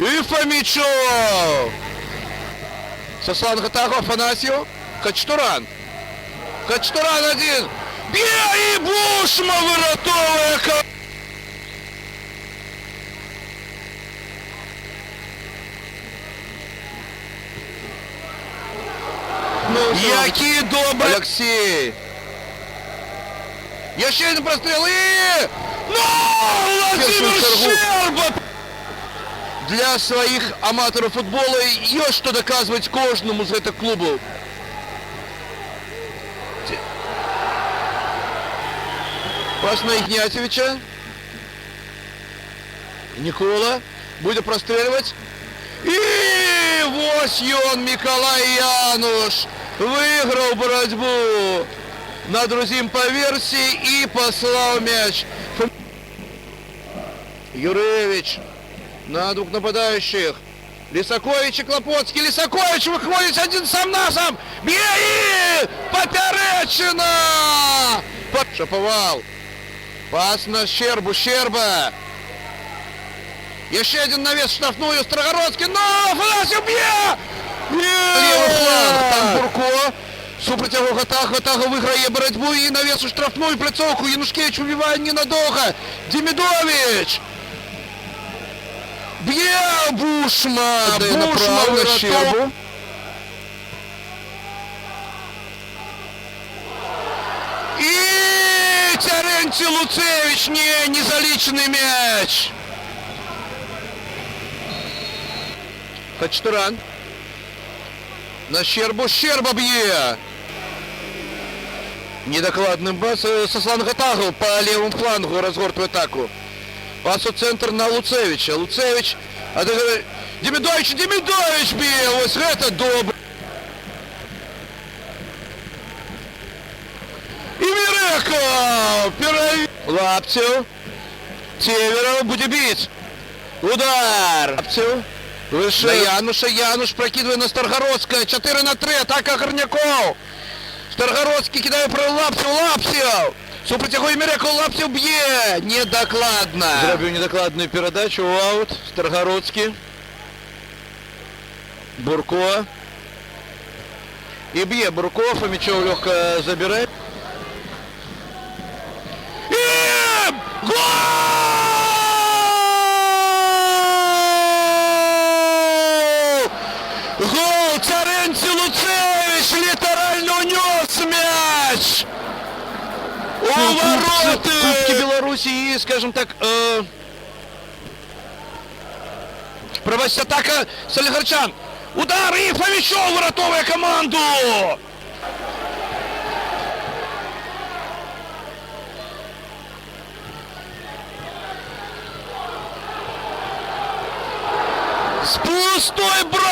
И Фомичев! Со фланга Таго Афанасьев. Хачтуран. Хачтуран один. Бей и Бушма вирятовує ко- Який добрий Олексій! Я ще один простріл і... Ну! Владимир Щерба! Для своїх аматорів футболу є що доказувати кожному з цих клубів. Ті- Пас на Ігнятьевича. Нікола буде прострілювати. І ось ён Миколай Януш виграв боротьбу на друзім по версії і послав м'яч. Фом- Юревич на двух нападающих. Лисакович и Клопоцкий. Лисакович выходит один сам на сам. Бей! Поперечина! По- Шаповал. Пас на Щербу. Щерба. Еще один навес в штрафную. Строгородский. Но! Фанасьев бье! Левый фланг. Там Бурко. Супротягу Гатага. Гатага виграє боротьбу і навес у штрафную прицовку. Янушкевич убиває ненадовго. Демидович. Б'є Бушма! Отдає Бушма направо на вирятовує. Щербу. І Теренці Луцевич, ні, незалічений м'яч. Хачтуран. На Щербу. Щерба б'є. Недокладным бас э, со фланга Тагл по левому флангу разгортывает атаку. Пас у центр на Луцевича. Луцевич. отыгрывает. Демидович, Демидович б'є. Ось это добре. І Міреков! Пірові... Лапцев. Северов буде бить. Удар. Лапцев. Вище на Януша. Януш прокидує на Старгородська. 4 на 3. Атака Горняков. Старгородський кидає про Лапцев. Лапцев. Супротягує Міреков. Лапцев б'є. Недокладно. Зробив недокладну передачу у аут. Старгородський. Бурко. І б'є Бурков. Фомичев легко забирает. І гол! У вороти! Кубки Беларуси и, скажем так, э, Пробач атака Солігарчан! Удар і Фомічов врятовує команду! З пустой брам